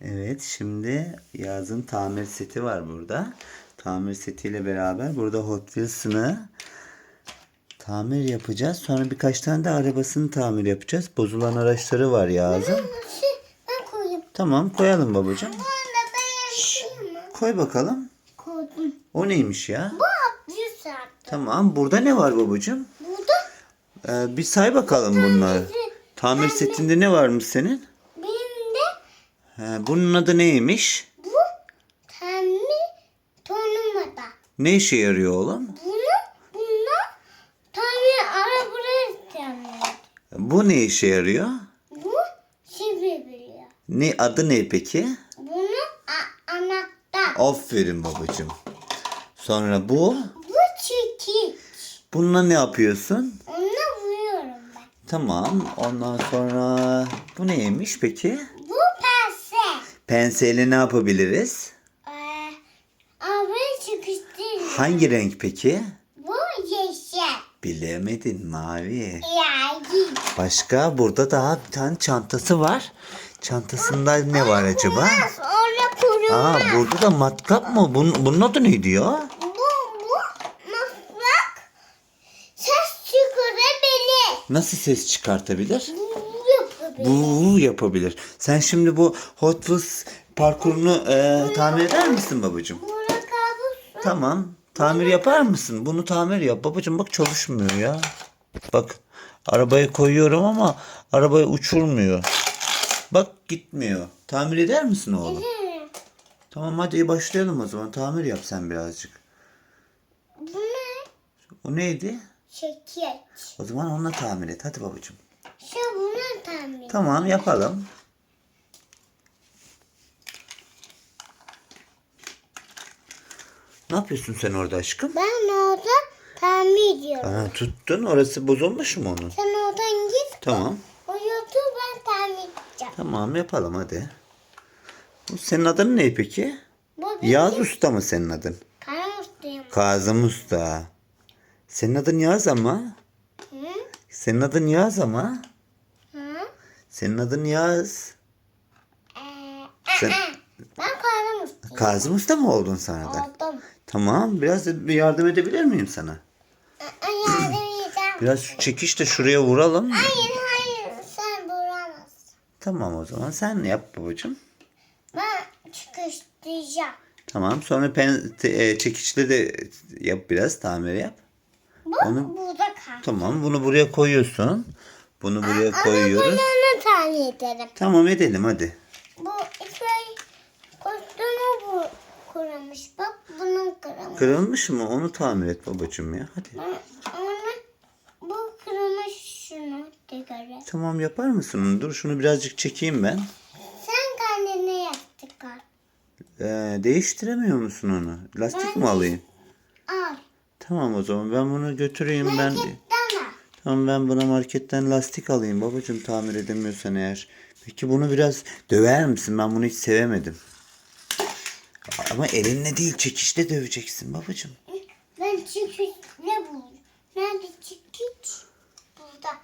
Evet şimdi Yaz'ın tamir seti var burada. Tamir setiyle beraber burada Hot Wheels'ını tamir yapacağız. Sonra birkaç tane de arabasını tamir yapacağız. Bozulan araçları var Yaz'ın. Şey. Tamam koyalım babacığım. Yapayım mı? Koy bakalım. Koydum. O neymiş ya? Bu. Tamam burada ne var babacığım? Burada Ee, bir say bakalım bunları. Tamir setinde ne varmış senin? He, bunun adı neymiş? bu tamir tonumada. Ne işe yarıyor oğlum? Bunu bununla tamir arabayı tamir. Bu ne işe yarıyor? Bu şifre biliyor. Ne adı ne peki? Bunu anahtar. Aferin babacığım. Sonra bu. Bu çekiç. Bununla ne yapıyorsun? Onunla vuruyorum ben. Tamam. Ondan sonra bu neymiş peki? Penseyle ne yapabiliriz? Ee, sıkıştırıyor. Hangi renk peki? Bu yeşil. Bilemedin mavi. Yani. Başka burada daha bir tane çantası var. Çantasında ne var acaba? Sonra kurulmaz. Aa burada da matkap mı? Bunun, bunun adı ne diyor? Bu, bu maslak ses çıkarabilir. Nasıl ses çıkartabilir? Bu yapabilir. Bu yapabilir. Sen şimdi bu Hot Wheels parkurunu e, tamir eder misin babacığım? Tamam. Tamir yapar mısın? Bunu tamir yap. Babacığım bak çalışmıyor ya. Bak arabaya koyuyorum ama arabayı uçurmuyor. Bak gitmiyor. Tamir eder misin oğlum? Tamam hadi başlayalım o zaman. Tamir yap sen birazcık. Bu ne? O neydi? Çekiç. O zaman onunla tamir et. Hadi babacığım. Şu bunu tamir. Tamam yapalım. Ne yapıyorsun sen orada aşkım? Ben orada tamir ediyorum. Aa, tuttun. Orası bozulmuş mu onun? Sen oradan git. Tamam. O yotu ben tamir edeceğim. Tamam yapalım hadi. Bu senin adın ne peki? Bu benim Yağız Usta mı senin adın? karam ustayım. Kazım Usta. Senin adın Yağız ama. Hı? Senin adın Yağız ama. Senin adın Yağız. Sen- aa, ben karam ustayım. Kazım Usta mı oldun sana da? Oldum. Tamam biraz da yardım edebilir miyim sana? Aa, yardım edeceğim. Biraz şu çekiş de şuraya vuralım. Hayır hayır sen vuramazsın. Tamam o zaman sen yap babacığım. Ben çıkıştıracağım. Tamam sonra pen, te- e, çekiçle de yap biraz tamir yap. Bu Onu- burada kal. Tamam bunu buraya koyuyorsun. Bunu buraya koyuyoruz. Ederim. Tamam edelim hadi. Bu şey kostümü bu kırılmış. Bak bunun kırılmış. Kırılmış mı? Onu tamir et babacığım ya. Hadi. Ben onu bu kırılmış şunu tekrar. Tamam yapar mısın onu? Dur şunu birazcık çekeyim ben. Sen kendine yaptık al. Ee, değiştiremiyor musun onu? Lastik mi alayım? Al. Tamam o zaman ben bunu götüreyim ben. Marketten Tamam ben buna marketten lastik alayım babacığım tamir edemiyorsan eğer. Peki bunu biraz döver misin? Ben bunu hiç sevemedim. Ama elinle değil çekişle döveceksin babacığım. Ben çıkış ne buldum? Nerede çıkış? Burada.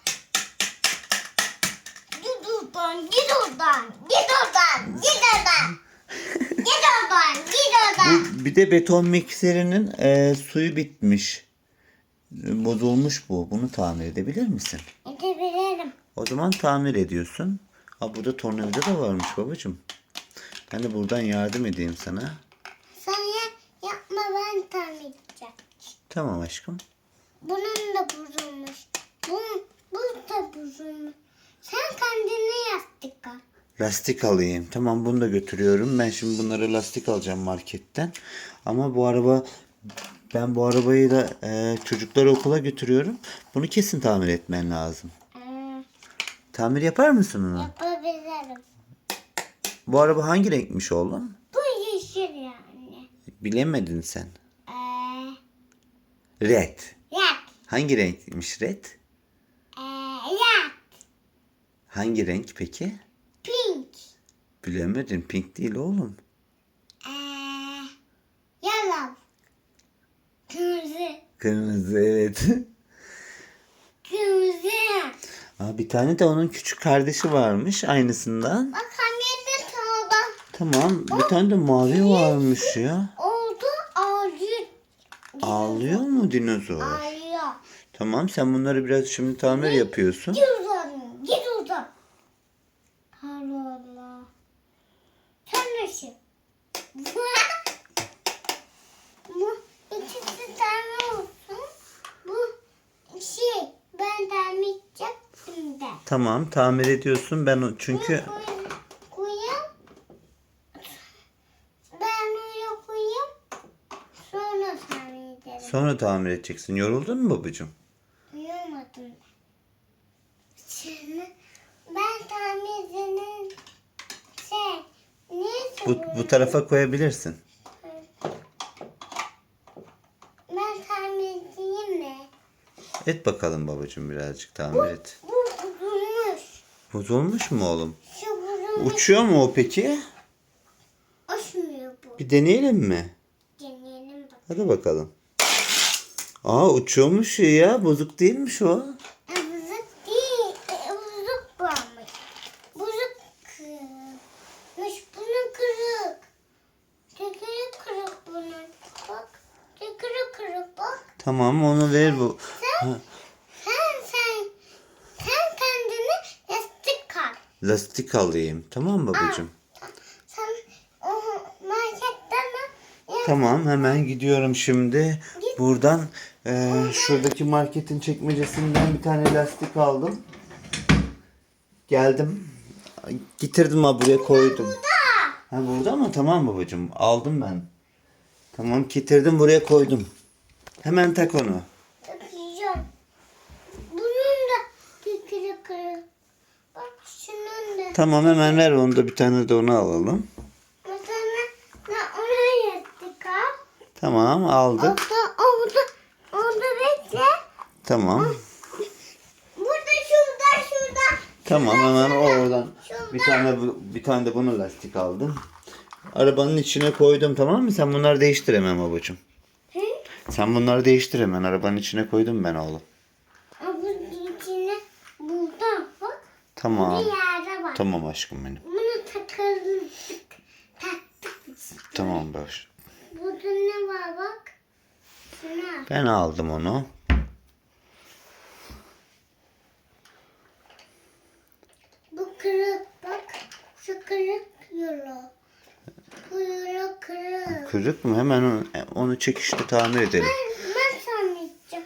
Git oradan, git oradan, git oradan, git oradan. Git oradan, git oradan. Bu, bir de beton mikserinin e, suyu bitmiş. Bozulmuş bu. Bunu tamir edebilir misin? Edebilirim. O zaman tamir ediyorsun. Ha burada tornavida da varmış babacığım. Ben de buradan yardım edeyim sana. Sen ya, yapma ben tamir edeceğim. Tamam aşkım. Bunun da bozulmuş. Bu, bu da bozulmuş. Sen kendine yastık al. Lastik alayım. Tamam bunu da götürüyorum. Ben şimdi bunları lastik alacağım marketten. Ama bu araba ben bu arabayı da e, çocukları okula götürüyorum. Bunu kesin tamir etmen lazım. Tamir yapar mısın onu? yapabilirim. Bu araba hangi renkmiş oğlum? Bu yeşil yani. Bilemedin sen. Ee, Red. yak. Hangi renkmiş red? Ee, yak. Hangi renk peki? Pink. Bilemedin. Pink değil oğlum. Ee, yellow. Kırmızı. Evet. Kırmızı. Aa, bir tane de onun küçük kardeşi varmış aynısından. Bak hamiyette sağda. Tamam. Bir tane de mavi varmış ya. Oldu ağlıyor. Ağlıyor mu dinozor? Ağlıyor. Tamam sen bunları biraz şimdi tamir yapıyorsun. Git uzan. Git uzan. Allah Allah. Sen nesin? Bu ikisi tane olsun. Bu şey ben tamir edecektim de. Tamam tamir ediyorsun. Ben o- çünkü Koyayım. Koyayım. Ben öyle koyayım. Sonra tamir ederim. sonra tamir edeceksin. Yoruldun mu babacığım? Uyumadım. Şimdi ben ederim. Şey, neyse Bu, bu tarafa koyabilirsin. Ben tamir edeyim mi? Et bakalım babacığım birazcık tamir et. Bu. Bozulmuş mu oğlum? Uçuyor mu o peki? Uçmuyor bu. Bir deneyelim mi? Deneyelim bak. Hadi bakalım. Aa uçuyormuş ya. Bozuk değilmiş o. E, Bozuk değil. E, Bozuk varmış. Bozuk kırmış. Bunun kırık. Tekeri kırık bunun. Bak. Tekeri kırık bak. Tamam onu ver bu. Sen, Ha, sen, sen, sen kendini yastık al. Lastik alayım. Tamam babacığım. Sen o marketten al. Tamam hemen gidiyorum şimdi. Buradan eee, şuradaki marketin çekmecesinden bir tane lastik aldım. Geldim. Getirdim ha buraya koydum. Ha burada mı? Tamam babacığım. Aldım ben. Tamam getirdim buraya koydum. Hemen tak onu. Takacağım. Bunun da tekeri kırık. Bak şunun da. Tamam hemen ver onu da bir tane de onu alalım. Tamam aldık. Orada, orada, orada bekle. Tamam. Burada, şurada, şurada. Tamam hemen oradan bir tane bir tane de bunu lastik aldım. Arabanın içine koydum tamam mı? Sen bunları değiştir hemen babacığım. Hı? Sen bunları değiştir hemen. Arabanın içine koydum ben oğlum. Ama bunun içine burada bak. Tamam. var. Tamam aşkım benim. Bunu takalım. Tamam baş. Burada ne var bak. Şuna. Ben aldım onu. Bu kırık bak. Şu kırık yolu. Bu yolu kırık. Kırık mı? Hemen onu, onu çekişte tamir edelim. Ben, ben sanmayacağım.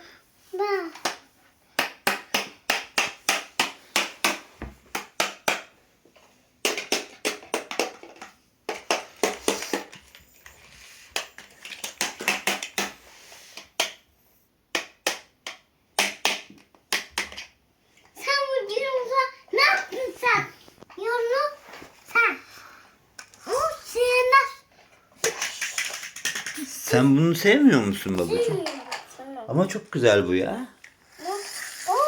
Ben. Sen bu diyorsa ne yaptın sen? Yolu sen. O sığınır. Sen bunu sevmiyor musun babacığım? Ama çok güzel bu ya.